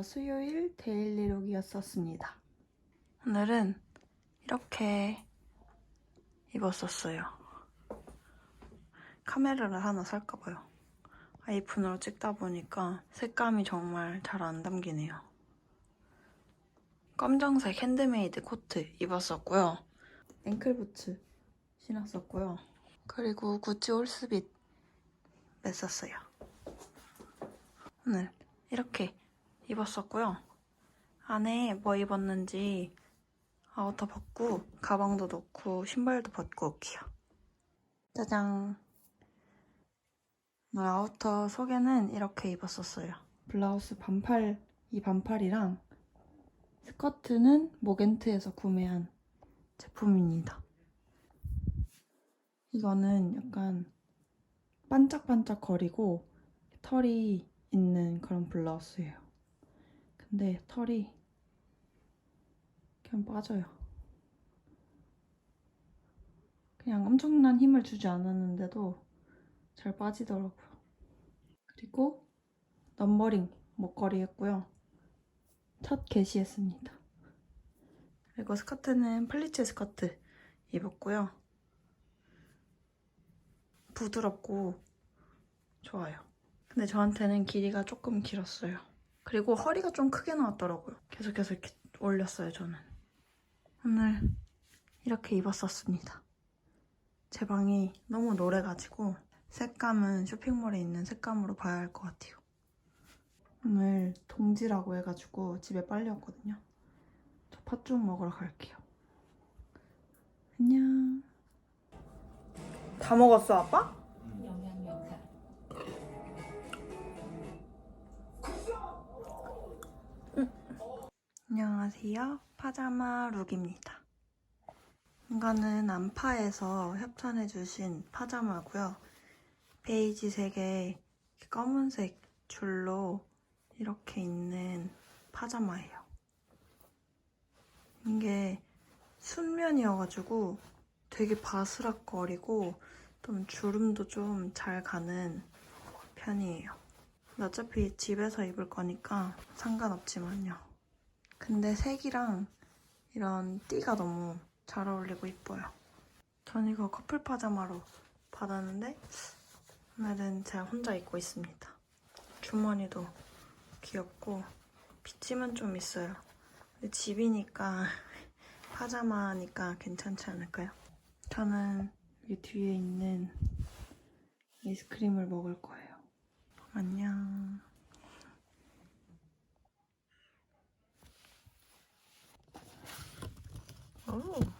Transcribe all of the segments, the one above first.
목요일 데일리룩이었었습니다. 오늘은 이렇게 입었었어요. 카메라를 하나 살까봐요. 아이폰으로 찍다 보니까 색감이 정말 잘 안 담기네요. 검정색 핸드메이드 코트 입었었고요. 앵클부츠 신었었고요. 그리고 구찌 올스빗 맸었어요. 오늘 이렇게 입었었고요. 안에 뭐 입었는지 아우터 벗고 가방도 넣고 신발도 벗고 올게요. 짜잔. 아우터 속에는 이렇게 입었었어요. 블라우스 반팔, 이 반팔이랑 스커트는 모겐트에서 구매한 제품입니다. 이거는 약간 반짝반짝 거리고 털이 있는 그런 블라우스예요. 근데 털이 그냥 빠져요. 그냥 엄청난 힘을 주지 않았는데도 잘 빠지더라고요. 그리고 넘버링 목걸이 했고요. 첫 게시했습니다. 그리고 스커트는 플리츠 스커트 입었고요. 부드럽고 좋아요. 근데 저한테는 길이가 조금 길었어요. 그리고 허리가 좀 크게 나왔더라고요. 계속해서 이렇게 올렸어요, 저는. 오늘 이렇게 입었었습니다. 제 방이 너무 노래가지고 색감은 쇼핑몰에 있는 색감으로 봐야 할 것 같아요. 오늘 동지라고 해가지고 집에 빨리 왔거든요. 저 팥죽 먹으러 갈게요. 안녕. 다 먹었어, 아빠? 안녕하세요. 파자마 룩입니다. 이거는 안파에서 협찬해주신 파자마고요. 베이지 색에 검은색 줄로 이렇게 있는 파자마예요. 이게 순면이어가지고 되게 바스락거리고 좀 주름도 좀 잘 가는 편이에요. 어차피 집에서 입을 거니까 상관없지만요. 근데 색이랑 이런 띠가 너무 잘 어울리고 이뻐요. 전 이거 커플 파자마로 받았는데 오늘은 제가 혼자 입고 있습니다. 주머니도 귀엽고 비침은 좀 있어요. 근데 집이니까 파자마니까 괜찮지 않을까요? 저는 여기 뒤에 있는 아이스크림을 먹을 거예요. 안녕. 오.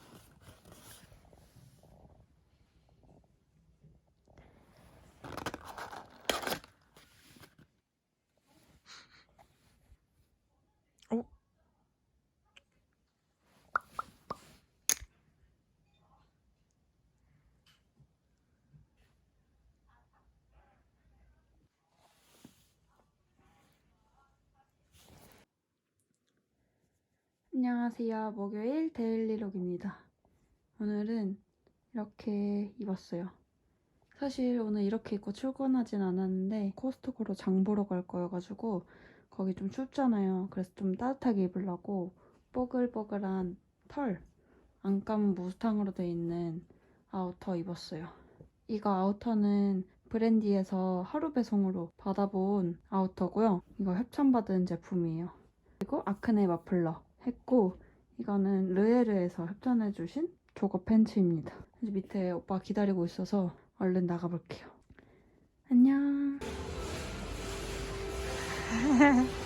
안녕하세요. 목요일 데일리룩입니다. 오늘은 이렇게 입었어요. 사실 오늘 이렇게 입고 출근하진 않았는데 코스트코로 장 보러 갈 거여가지고 거기 좀 춥잖아요. 그래서 좀 따뜻하게 입으려고 뽀글뽀글한 털 안감 무스탕으로 돼 있는 아우터 입었어요. 이거 아우터는 브랜디에서 하루 배송으로 받아본 아우터고요. 이거 협찬받은 제품이에요. 그리고 아크네 마플러 했고 이거는 르에르에서 협찬해주신 조거 팬츠입니다. 이제 밑에 오빠 기다리고 있어서 얼른 나가볼게요. 안녕.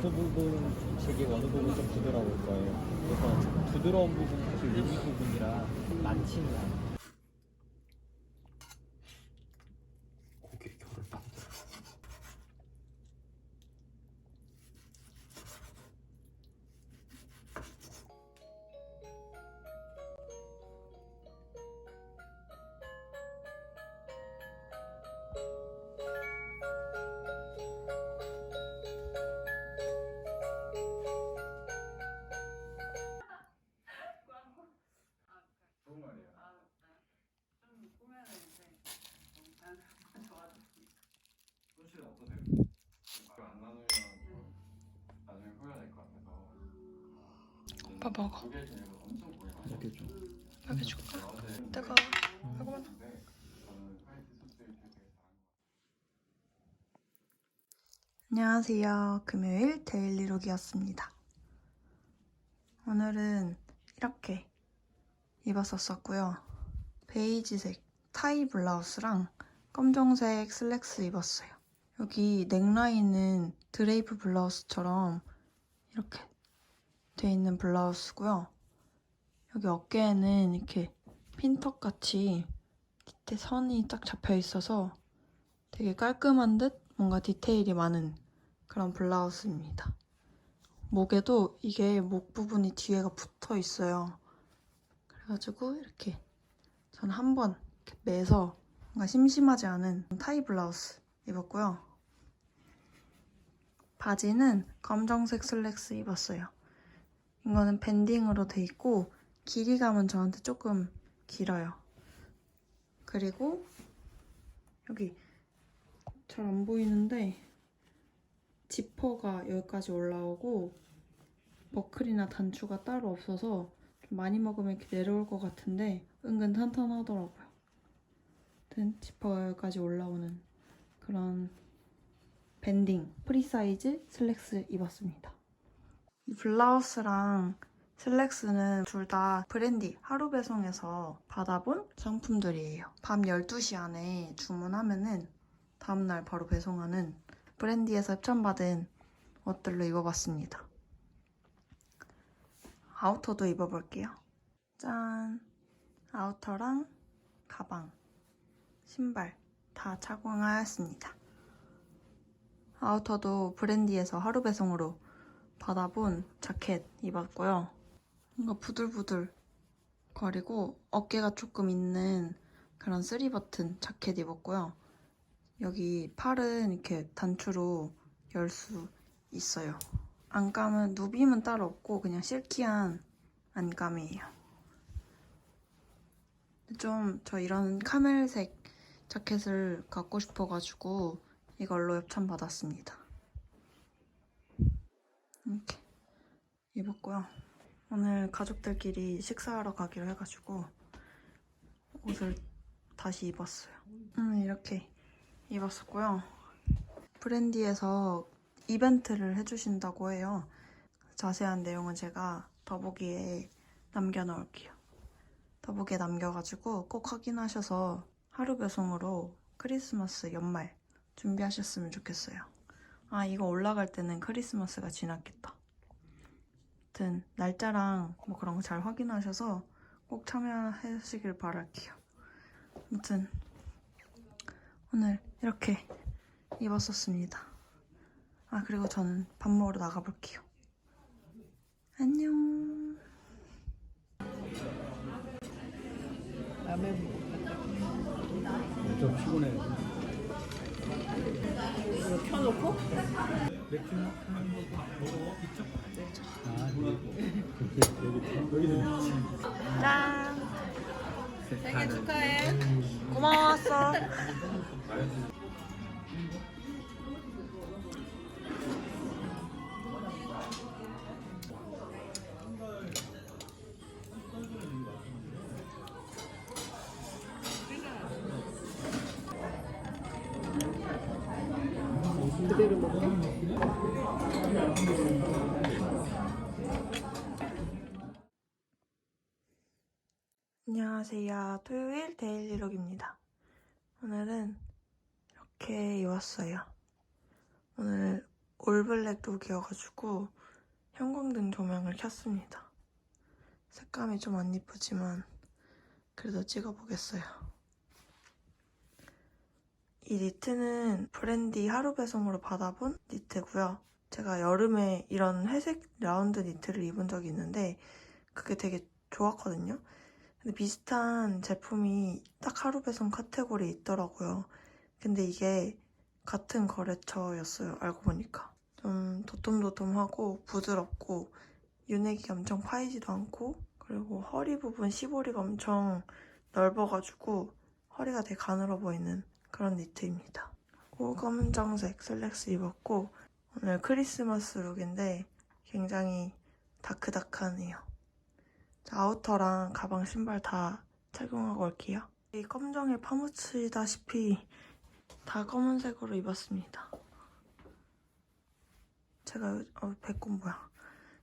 그 부분 되게 어느 부분 좀 부드러울 거예요. 그래서 부드러운 부분 사실 여기 부분이라 많지는 않아요. 먹어. 이렇게 좀. 여기 줄까? 뜨거워. 아이고 안녕하세요. 금요일 데일리룩이었습니다. 오늘은 이렇게 입었었었고요. 베이지색 타이 블라우스랑 검정색 슬랙스 입었어요. 여기 넥라인은 드레이프 블라우스처럼 이렇게 돼 있는 블라우스고요. 여기 어깨에는 이렇게 핀턱 같이 밑에 선이 딱 잡혀 있어서 되게 깔끔한 듯 뭔가 디테일이 많은 그런 블라우스입니다. 목에도 이게 목 부분이 뒤에가 붙어 있어요. 그래가지고 이렇게 저는 한번 매서 뭔가 심심하지 않은 타이 블라우스 입었고요. 바지는 검정색 슬랙스 입었어요. 이거는 밴딩으로 돼 있고 길이감은 저한테 조금 길어요. 그리고 여기 잘 안 보이는데 지퍼가 여기까지 올라오고 버클이나 단추가 따로 없어서 좀 많이 먹으면 이렇게 내려올 것 같은데 은근 탄탄하더라고요. 지퍼가 여기까지 올라오는 그런 밴딩 프리사이즈 슬랙스 입었습니다. 이 블라우스랑 슬랙스는 둘 다 브랜디 하루 배송에서 받아본 상품들이에요. 밤 12시 안에 주문하면은 다음날 바로 배송하는 브랜디에서 협찬받은 옷들로 입어봤습니다. 아우터도 입어볼게요. 짠! 아우터랑 가방, 신발 다 착용하였습니다. 아우터도 브랜디에서 하루 배송으로 받아본 자켓 입었고요. 뭔가 부들부들 거리고 어깨가 조금 있는 그런 쓰리 버튼 자켓 입었고요. 여기 팔은 이렇게 단추로 열 수 있어요. 안감은 누빔은 따로 없고 그냥 실키한 안감이에요. 좀 저 이런 카멜색 자켓을 갖고 싶어가지고 이걸로 협찬 받았습니다. 이렇게 입었고요. 오늘 가족들끼리 식사하러 가기로 해가지고 옷을 다시 입었어요. 음, 이렇게 입었었고요. 브랜디에서 이벤트를 해주신다고 해요. 자세한 내용은 제가 더보기에 남겨놓을게요. 더보기에 남겨가지고 꼭 확인하셔서 하루 배송으로 크리스마스 연말 준비하셨으면 좋겠어요. 아, 이거 올라갈 때는 크리스마스가 지났겠다. 아무튼 날짜랑 뭐 그런 거 잘 확인하셔서 꼭 참여하시길 바랄게요. 아무튼 오늘 이렇게 입었었습니다. 아 그리고 저는 밥 먹으러 나가볼게요. 안녕. 좀 피곤해. 이거 켜놓고 맥주 짠. 생일 축하해. 고마웠어. 그대로 먹어. 안녕하세요. 토요일 데일리룩입니다. 오늘은 이렇게 입었어요. 오늘 올블랙 룩이어가지고 형광등 조명을 켰습니다. 색감이 좀 안 이쁘지만 그래도 찍어보겠어요. 이 니트는 브랜디 하루 배송으로 받아본 니트고요. 제가 여름에 이런 회색 라운드 니트를 입은 적이 있는데 그게 되게 좋았거든요. 근데 비슷한 제품이 딱 하루 배송 카테고리에 있더라고요. 근데 이게 같은 거래처였어요. 알고 보니까. 좀 도톰도톰하고 부드럽고 윤액이 엄청 파이지도 않고 그리고 허리 부분 시보리가 엄청 넓어가지고 허리가 되게 가늘어 보이는 그런 니트입니다. 그리고 검정색 슬랙스 입었고 오늘 크리스마스 룩인데 굉장히 다크다크하네요. 자, 아우터랑 가방, 신발 다 착용하고 올게요. 이 검정에 파묻히다시피 다 검은색으로 입었습니다. 제가 요- 어, 배꼽 뭐야?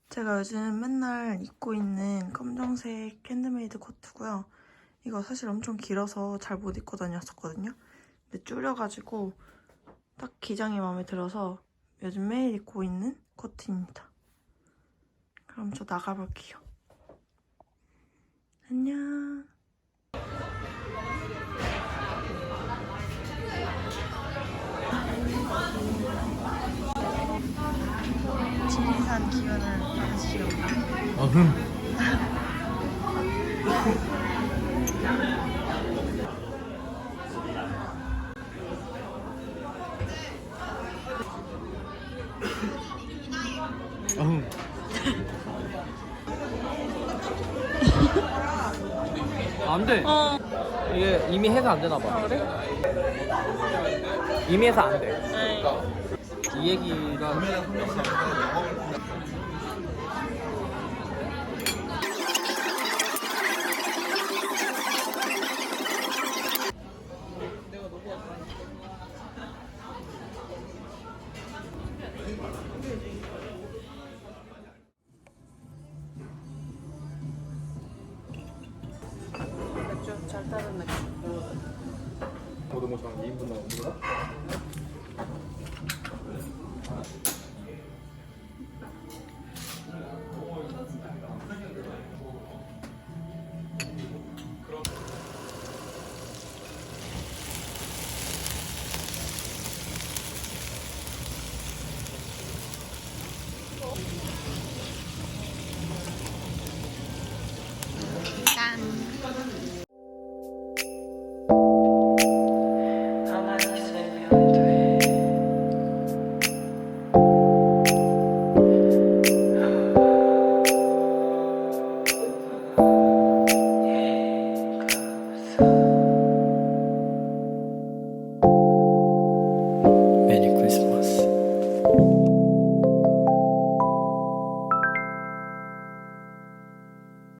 제가 요즘 맨날 입고 있는 검정색 핸드메이드 코트고요. 이거 사실 엄청 길어서 잘 못 입고 다녔었거든요. 근데 줄여가지고 딱 기장이 마음에 들어서 요즘 매일 입고 있는 코트입니다. 그럼 저 나가볼게요. 안녕. 지리산 기운을 받으시려고. 음. 안 돼. 어. 이게 이미 해서 안 되나 봐. 그래? 이미 해서 안 돼. 네. 이 얘기가